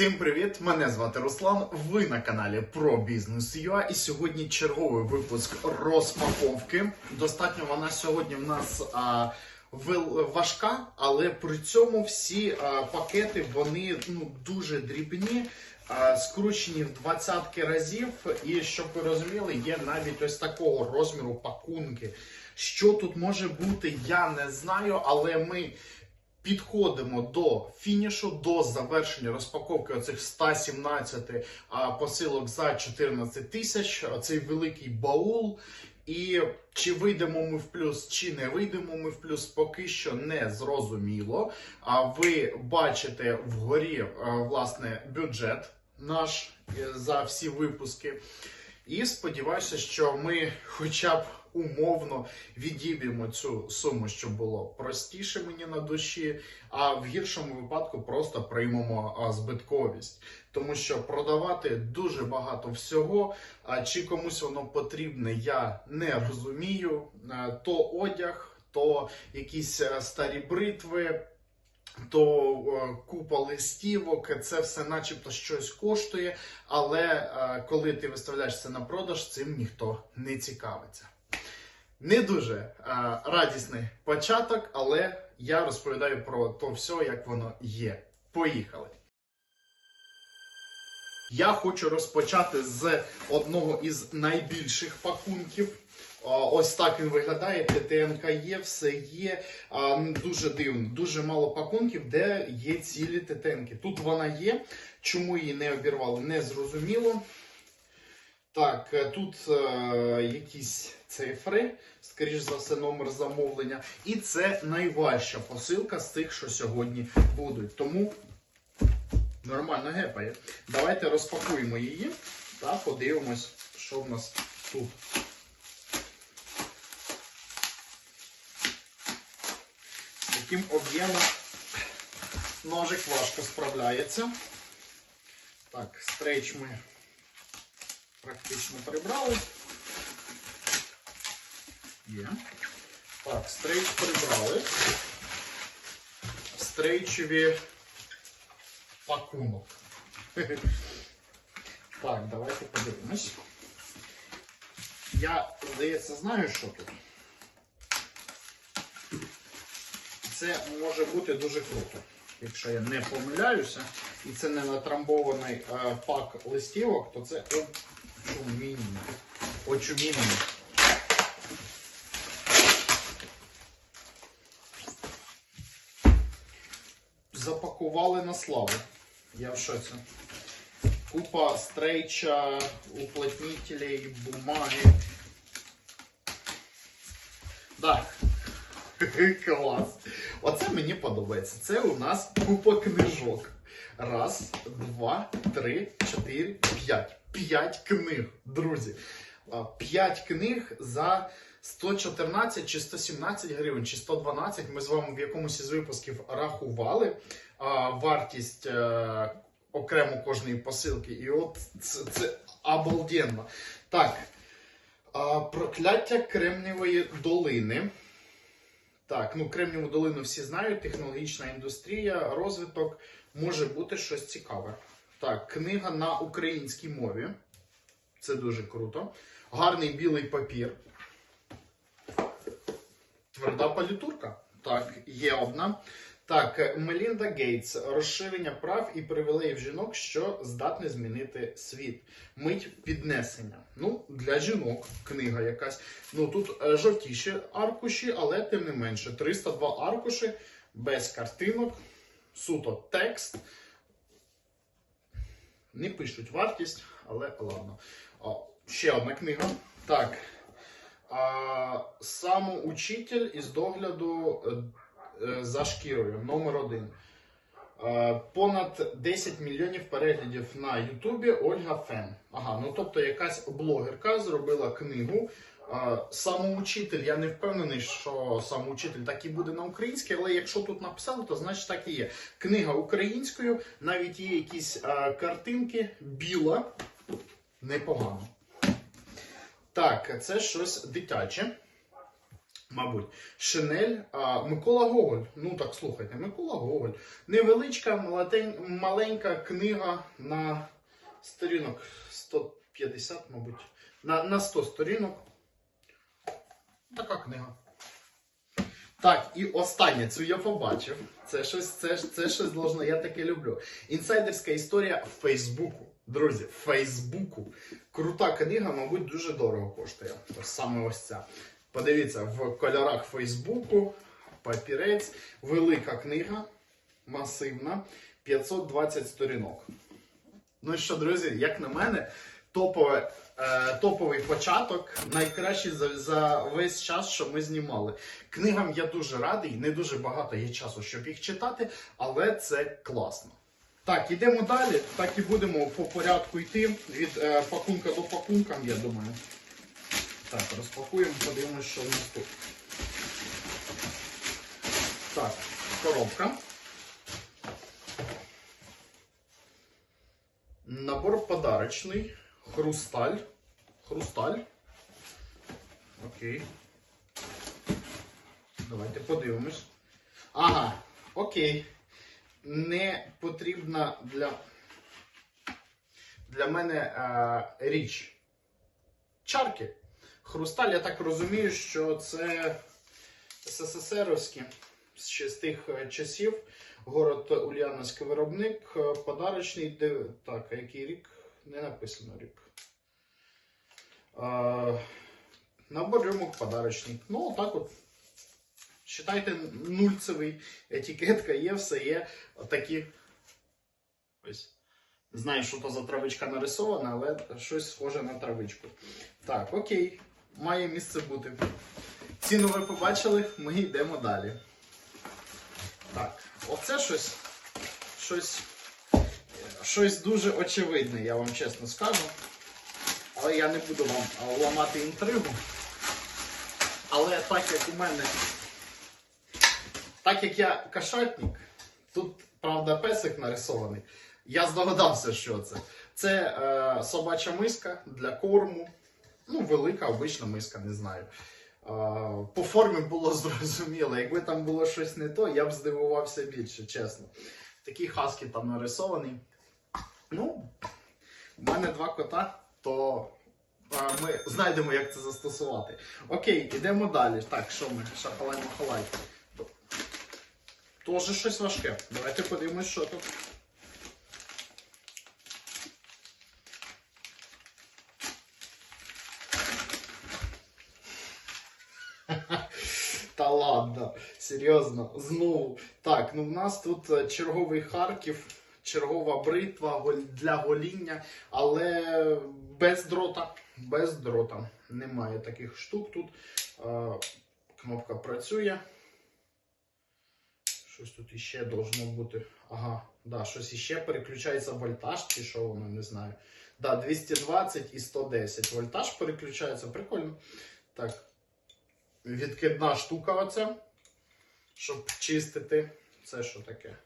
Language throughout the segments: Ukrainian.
Всім привіт! Мене звати Руслан. Ви на каналі про бізнес ЮА. І сьогодні черговий випуск розпаковки. Достатньо вона сьогодні в нас а, важка, але при цьому всі а, пакети вони ну дуже дрібні. а, Скручені в двадцятки разів, і щоб ви розуміли, є навіть ось такого розміру пакунки. Що тут може бути, я не знаю, але ми підходимо до фінішу, до завершення розпаковки оцих 117 посилок за 14 тисяч. Цей великий баул. І чи вийдемо ми в плюс, чи не вийдемо ми в плюс, поки що не зрозуміло. А ви бачите вгорі власне бюджет наш е, за всі випуски. І сподіваюся, що ми хоча б умовно відіб'ємо цю суму, щоб було простіше мені на душі, а в гіршому випадку просто приймемо збитковість. Тому що продавати дуже багато всього, а чи комусь воно потрібне, я не розумію. То одяг, то якісь старі бритви. То е, купа листівок, це все начебто щось коштує, але е, коли ти виставляєш це на продаж, цим ніхто не цікавиться. Не дуже е, радісний початок, але я розповідаю про то все, як воно є. Поїхали. Я хочу розпочати з одного із найбільших пакунків. Ось так він виглядає. ТТНК є, все є. Дуже дивно, дуже мало пакунків, де є цілі ТТНки. Тут вона є. Чому її не обірвали, не зрозуміло. Так, е, тут е, якісь цифри, скоріш за все, номер замовлення. І це найважча посилка з тих, що сьогодні будуть. Тому нормально гепає. Давайте розпакуємо її та подивимось, що в нас тут. З таким об'ємом ножик важко справляється. Так, стрейч ми практично прибрали. Є. Так, стрейч прибрали. Стрейчеві пакунок. Так, давайте подивимось. Я, здається, знаю, що тут. Це може бути дуже круто, якщо я не помиляюся. І це не натрамбований е, пак листівок, то це очуміння. Очуміння. Запакували на славу. Я в шоці. Купа стрейча, уплотнителей, бумаги. Да. Клас. Оце мені подобається. Це у нас купа книжок. Раз, два, три, чотири, п'ять. П'ять книг, друзі. П'ять книг за 114 чи 117 гривень, чи 112. Ми з вами в якомусь із випусків рахували вартість е, окремо кожної посилки. І от це, це обалденно. Так. Прокляття Кремнівої долини. Так, ну Кремніву долину всі знають, технологічна індустрія, розвиток може бути щось цікаве. Так, книга на українській мові. Це дуже круто. Гарний білий папір. Тверда палітурка. Так, є одна. Так, Мелінда Гейтс. Розширення прав і привілеїв жінок, що здатне змінити світ. Мить піднесення. Ну, для жінок книга якась. Ну тут е, жовтіші аркуші, але тим не менше. 302 аркуші без картинок. Суто текст. Не пишуть вартість, але ладно. О, ще одна книга. Так. А, самоучитель із догляду е, е, за шкірою номер один. Е, Понад 10 мільйонів переглядів на Ютубі Ольга Фен. Ага, ну тобто якась блогерка зробила книгу. Самоучитель, я не впевнений, що самоучитель так і буде на українській, але якщо тут написали, то значить так і є. Книга українською, навіть є якісь е, картинки, біла, непогано. Так, це щось дитяче. Мабуть, Шинель, а, Микола Гоголь. Ну так слухайте, Микола Гоголь. Невеличка, малатень- маленька книга на сторінок 150, мабуть. На, на 100 сторінок. Така книга. Так, і останнє, цю я побачив. Це щось, це, це щось должно, я таке люблю. Інсайдерська історія Фейсбуку. Друзі, Фейсбуку. Крута книга, мабуть, дуже дорого коштує. Саме ось ця. Подивіться, в кольорах Фейсбуку, папірець, велика книга, масивна, 520 сторінок. Ну що, друзі, як на мене, топове, топовий початок, найкращий за, за весь час, що ми знімали. Книгам я дуже радий, не дуже багато є часу, щоб їх читати, але це класно. Так, ідемо далі. Так і будемо по порядку йти від е, пакунка до пакунка, я думаю. Так, розпакуємо, подивимося, що в нас тут. Так, коробка. Набор подарочний. Хрусталь. Хрусталь. Окей. Давайте подивимось. Ага, окей. Не потрібна для, для мене е, річ. Чарки. Хрусталь, я так розумію, що це СССРовські з тих е, часів. Город Ульяновський виробник, е, подарочний. Так, а який рік? Не написано рік. Е, набор рюмок подарочний. Ну, так от. Считайте, нульцевий етикетка є, все є. Такі. Ось. Не знаю, що то за травичка нарисована, але щось схоже на травичку. Так, окей. Має місце бути. Ціну ви побачили, ми йдемо далі. Так, оце щось. Щось. Щось дуже очевидне, я вам чесно скажу. Але я не буду вам ламати інтригу. Але так як у мене. Так як я кошатник, тут, правда, песик нарисований. Я здогадався, що це. Це е, собача миска для корму. Ну, велика, обична миска, не знаю. Е, по формі було зрозуміло. Якби там було щось не то, я б здивувався більше, чесно. Такий хаски там нарисований. Ну, у мене два кота, то ми знайдемо, як це застосувати. Окей, ідемо далі. Так, що ми? Шахалай-махалай. Тоже щось важке. Давайте подивимось, що тут. Та ладно, серйозно, знову. Так, ну в нас тут е, черговий Харків, чергова бритва для гоління, але без дрота. Без дрота. Немає таких штук тут. Кнопка працює. Щось тут іще должно бути. Ага, да, щось іще переключається вольтаж, чи що воно, не знаю. Да, 220 і 110. Вольтаж переключається, прикольно. Так. Відкидна штука оця, щоб чистити. Це що таке?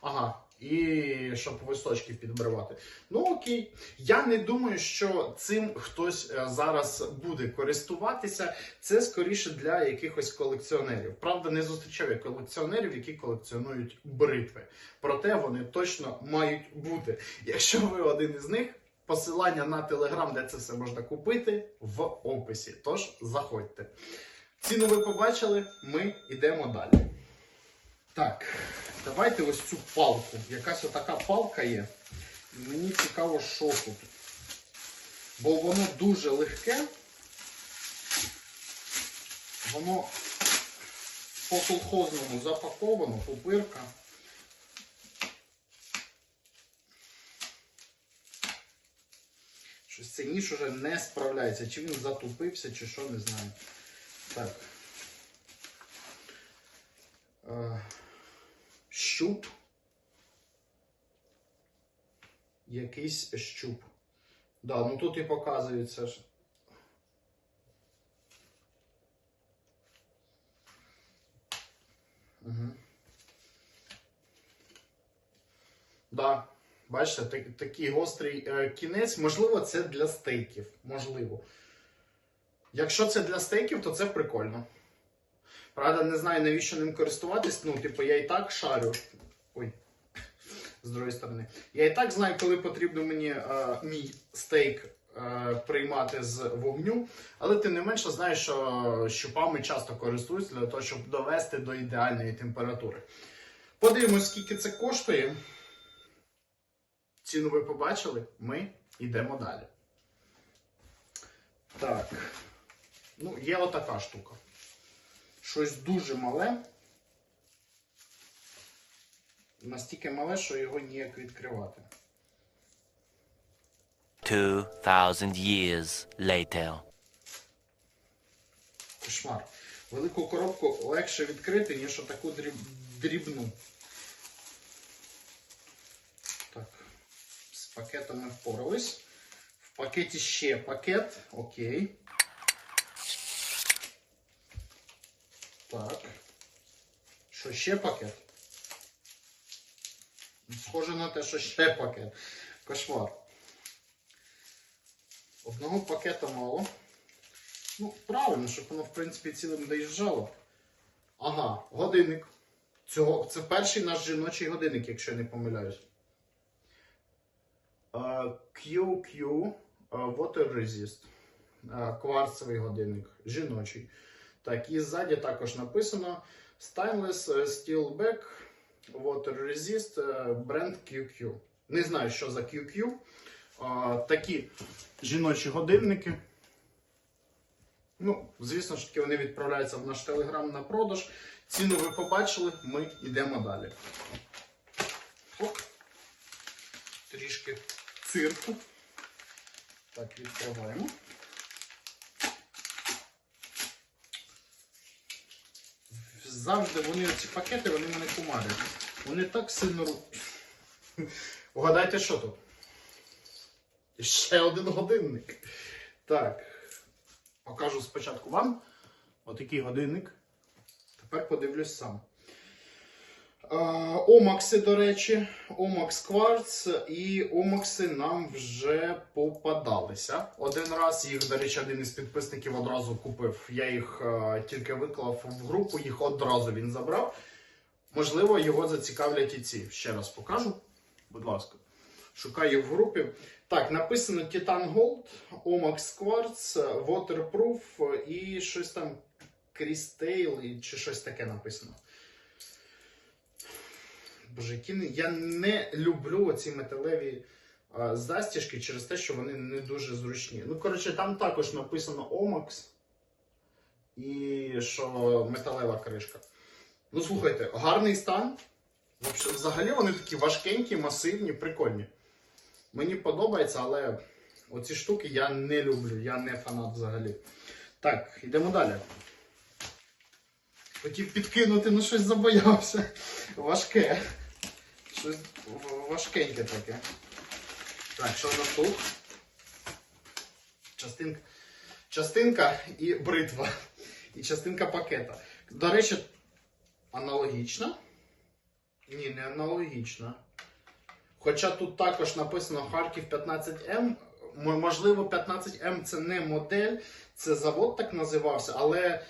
Ага, і щоб височки підбривати. Ну окей. Я не думаю, що цим хтось е, зараз буде користуватися. Це скоріше для якихось колекціонерів. Правда, не зустрічав колекціонерів, які колекціонують бритви. Проте вони точно мають бути. Якщо ви один із них, посилання на телеграм, де це все можна купити, в описі. Тож заходьте. Ціну ви побачили, ми йдемо далі. Так, давайте ось цю палку. Якась отака палка є. І Мені цікаво, що тут. Бо воно дуже легке. Воно по колхозному запаковано, пупирка. Щось цей ніж уже не справляється. Чи він затупився, чи що, не знаю. Так. Щуп. Якийсь щуп. Да, ну тут і показується. ж. Угу. Да, бачите, так, такий гострий е, кінець. Можливо, це для стейків. Можливо. Якщо це для стейків, то це прикольно. Правда, не знаю, навіщо ним користуватись. Ну, типу, я і так шарю. Ой, з другої сторони. Я і так знаю, коли потрібно мені е, мій стейк е, приймати з вогню. Але тим не менше знаю, що щупами часто користуюсь для того, щоб довести до ідеальної температури. Подивимось, скільки це коштує. Ціну ви побачили, ми йдемо далі. Так. Ну, є отака штука. Щось дуже мале. Настільки мале, що його ніяк відкривати. 2,000 years later. Кошмар. Велику коробку легше відкрити, ніж отаку дріб... дрібну. Так. З пакетом ми впорались. В пакеті ще пакет. Окей. Так. Що ще пакет? Схоже на те, що ще пакет. Кошмар. Одного пакета мало. Ну, правильно, щоб воно, в принципі, цілим доїжджало. Ага, годинник. Цього, це перший наш жіночий годинник, якщо я не помиляюсь. Е, QQ е, Water Resist. Е, Кварцевий годинник. Жіночий. Так, і ззаді також написано Stainless е, Steel Back Water Resist е, бренд QQ. Не знаю, що за QQ. Е, Такі жіночі годинники. Ну, звісно ж таки, вони відправляються в наш телеграм на продаж. Ціну ви побачили, ми йдемо далі. Оп. Трішки цирку. Так, відкриваємо. Завжди вони ці пакети, вони мене кумарять. Вони так сильно Угадайте, що тут? Ще один годинник. Так. Покажу спочатку вам. Отакий годинник. Тепер подивлюсь сам. Омакси, до речі, Омакс Кварц і Омакси нам вже попадалися. Один раз їх, до речі, один із підписників одразу купив. Я їх тільки виклав в групу, їх одразу він забрав. Можливо, його зацікавлять і ці. Ще раз покажу. Будь ласка. Шукаю в групі. Так, написано Titan Gold, Omax Quartz, Waterproof і щось там Crystal чи щось таке написано. Боже, я не люблю ці металеві а, застіжки через те, що вони не дуже зручні. Ну, коротше, там також написано Omax і що металева кришка. Ну, слухайте, гарний стан. Взагалі вони такі важкенькі, масивні, прикольні. Мені подобається, але оці штуки я не люблю, я не фанат взагалі. Так, йдемо далі. Хотів підкинути, ну щось забоявся. Важке. Щось важкеньке таке. Так, що в нас тут? Частинка. Частинка і бритва. І частинка пакета. До речі, аналогічна. Ні, не аналогічна. Хоча тут також написано Харків 15М. М- Можливо, 15М це не модель, це завод так називався, але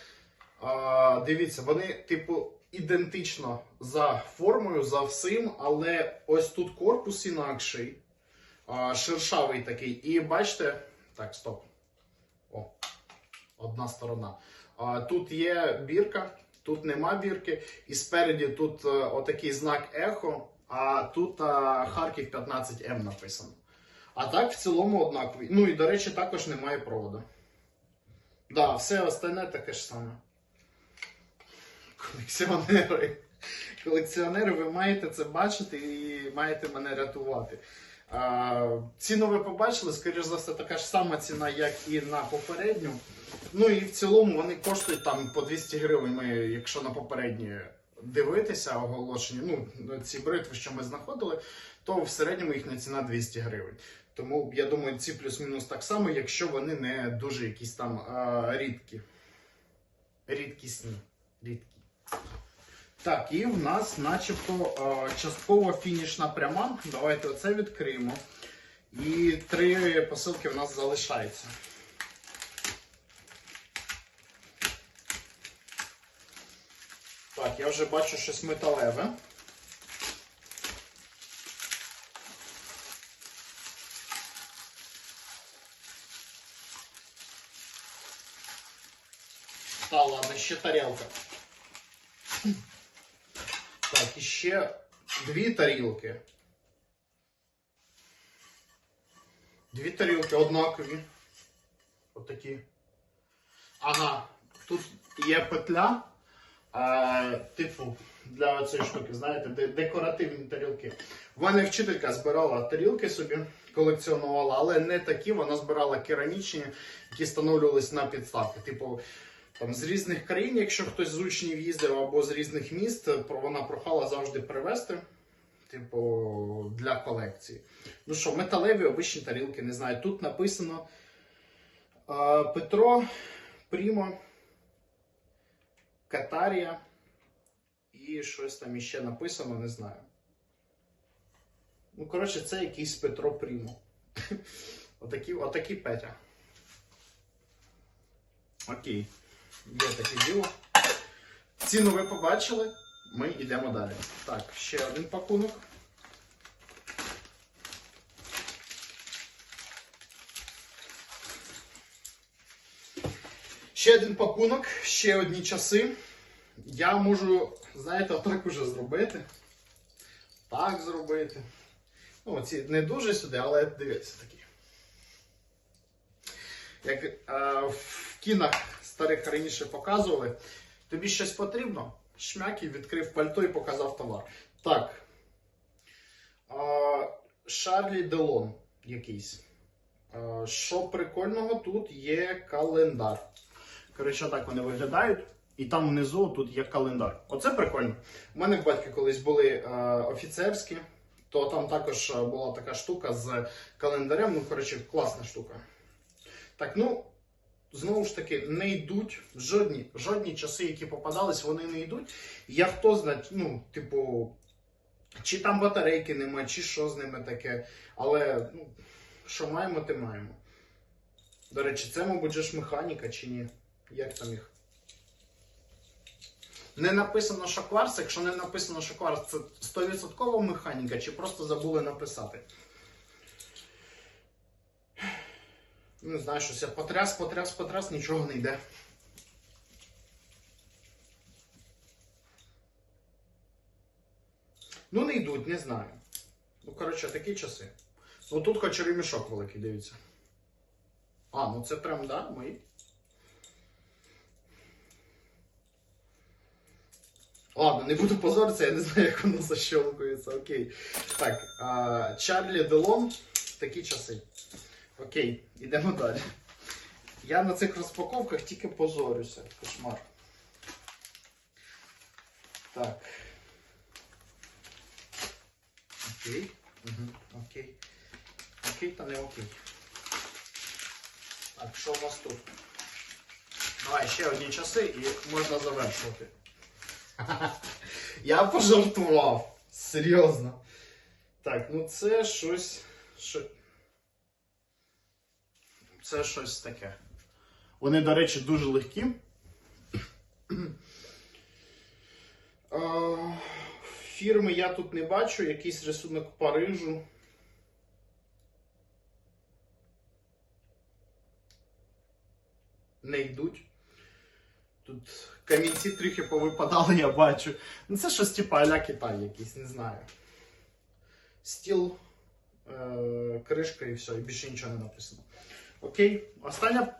дивіться, вони, типу, ідентично за формою, за всім, але ось тут корпус інакший, а, шершавий такий. І бачите, так, стоп. О, одна сторона. Тут є бірка, тут нема бірки, і спереді тут е, отакий знак ехо, а тут е, Харків 15М написано. А так в цілому однакові. Ну і до речі, також немає проводу. Да, все остальне таке ж саме. Колекціонери. Колекціонери, ви маєте це бачити і маєте мене рятувати. А, ціну ви побачили, скоріш за все, така ж сама ціна, як і на попередню. Ну і в цілому вони коштують там по 200 гривень. Якщо на попередні дивитися оголошення, ну ці бритви, що ми знаходили, то в середньому їхня ціна 200 гривень. Тому я думаю, ці плюс-мінус так само, якщо вони не дуже якісь там а, рідкі. Рідкісні. Рідкі. Так, і в нас начебто частково фінішна пряма. Давайте оце відкриємо. І три посилки в нас залишаються. Так, я вже бачу щось металеве. Та ладно, ще тарілка. Так, і ще дві тарілки. Дві тарілки однакові. Отакі. Ага, тут є петля. Е, типу, для цієї штуки, знаєте, де- декоративні тарілки. В мене вчителька збирала тарілки собі, колекціонувала, але не такі, вона збирала керамічні, які встановлювалися на підставки. Типу, там з різних країн, якщо хтось з учнів їздив або з різних міст, вона прохала завжди привезти. Типу, для колекції. Ну що, металеві обичні тарілки, не знаю. Тут написано е, Петро Прімо, Катарія і щось там іще написано, не знаю. Ну, коротше, це якийсь Петро Прімо. Отакі, отакі Петя. Окей. Є таке діло. Ціну ви побачили. Ми йдемо далі. Так, ще один пакунок. Ще один пакунок, ще одні часи. Я можу, знаєте, отак уже зробити. Так зробити. Ну, ці не дуже сюди, але дивіться такі. Як е, в кінах старих раніше показували, тобі щось потрібно, шмяк і відкрив пальто і показав товар. Так. Шарлі Делон якийсь. Що прикольного, тут є календар. Коротше, так вони виглядають. І там внизу тут є календар. Оце прикольно. У мене в батька колись були офіцерські, то там також була така штука з календарем. Ну, коротше, класна штука. Так, ну, знову ж таки, не йдуть жодні, жодні часи, які попадались, вони не йдуть. Я хто знає, ну, типу, чи там батарейки немає, чи що з ними таке. Але, ну, що маємо, те маємо. До речі, це, мабуть, ж механіка чи ні? Як там їх? Не написано, що кварц. Якщо не написано, що кварц, це 100% механіка, чи просто забули написати. Не знаю, щось я потряс, потряс, потряс, нічого не йде. Ну, не йдуть, не знаю. Ну, коротше, такі часи. Ну тут хоч ремішок великий, дивіться. А, ну це прям, да, мої. Ладно, не буду позоритися, я не знаю, як воно защелкується. Окей. Так, Чарлі Делон, такі часи. Окей, йдемо далі. Я на цих розпаковках тільки позорюся. Кошмар. Так. Окей. Угу. Окей. Окей, та не окей. Так, що у нас тут? Давай ще одні часи і можна завершувати. Я пожартував. Серйозно. Так, ну це щось. Що... Це щось таке. Вони, до речі, дуже легкі. Фірми я тут не бачу, якийсь рисунок Парижу. Не йдуть. Тут камінці трохи повипадали, я бачу. Ну це щось типу аля Китай якийсь, не знаю. Стіл, е- кришка і все, і більше нічого не написано. Окей, остання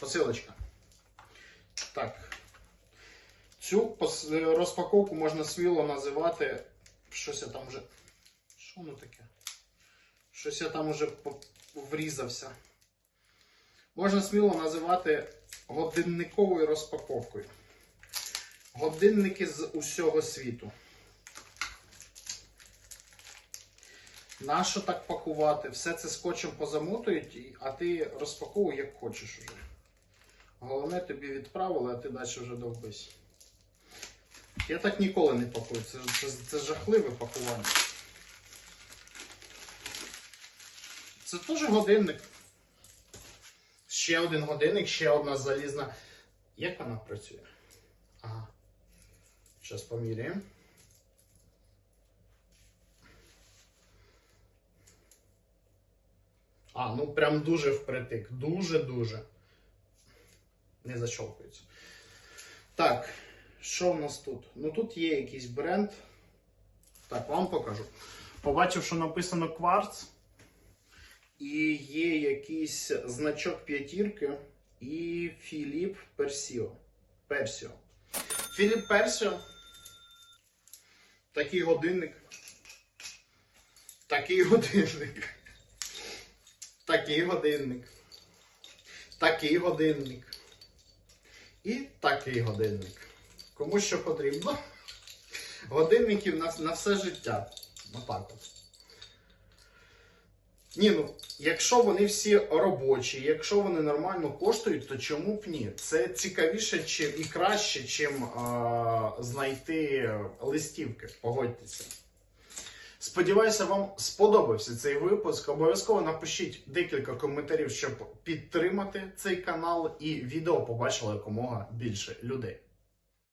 посилочка. Так. Цю розпаковку можна сміло називати. Щось я там вже. Що воно таке? Щось я там уже врізався. Можна сміло називати годинниковою розпаковкою. Годинники з усього світу. Нащо так пакувати? Все це скотчем позамотують, а ти розпаковуй як хочеш уже. Головне тобі відправили, а ти далі вже довбись. Я так ніколи не пакую. Це, це, це жахливе пакування. Це теж годинник. Ще один годинник, ще одна залізна. Як вона працює? Зараз поміряємо. А, ну прям дуже впритик. Дуже-дуже. Не защолкується. Так, що в нас тут? Ну тут є якийсь бренд. Так, вам покажу. Побачив, що написано кварц. І є якийсь значок п'ятірки і Філіп Персіо. Персіо. Філіп Персіо. Такий годинник. Такий годинник. Такий годинник. Такий годинник. І такий годинник. Кому що потрібно. Годинників на, на все життя. Отак от. Ні, ну, якщо вони всі робочі, якщо вони нормально коштують, то чому б ні? Це цікавіше чим, і краще, чим а, знайти листівки. Погодьтеся. Сподіваюся, вам сподобався цей випуск. Обов'язково напишіть декілька коментарів, щоб підтримати цей канал і відео побачило якомога більше людей.